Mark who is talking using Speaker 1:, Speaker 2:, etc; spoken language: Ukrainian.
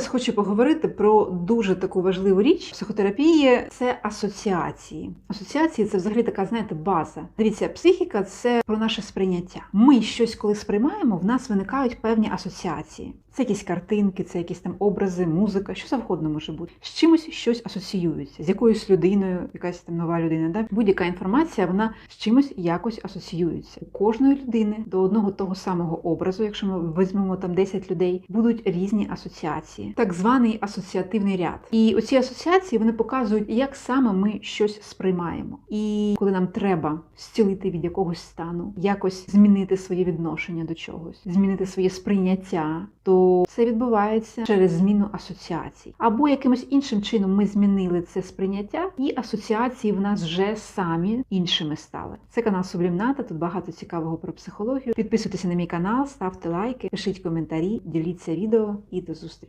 Speaker 1: Зараз хочу поговорити про дуже таку важливу річ психотерапії це асоціації. Асоціації це взагалі така, знаєте, база. Дивіться, психіка це про наше сприйняття. Ми щось, коли сприймаємо, в нас виникають певні асоціації. Це якісь картинки, це якісь там образи, музика, що завгодно може бути. З чимось щось асоціюється, з якоюсь людиною, якась там нова людина. Да? Будь-яка інформація, вона з чимось якось асоціюється. У кожної людини до одного того самого образу, якщо ми візьмемо там 10 людей, будуть різні так званий асоціативний ряд. І оці асоціації вони показують, як саме ми щось сприймаємо. І коли нам треба зцілити від якогось стану, якось змінити своє відношення до чогось, змінити своє сприйняття, то це відбувається через зміну асоціацій. Або якимось іншим чином ми змінили це сприйняття, і асоціації в нас вже самі іншими стали. Це канал Сублімната. Тут багато цікавого про психологію. Підписуйтеся на мій канал, ставте лайки, пишіть коментарі, діліться відео і до зустрічі.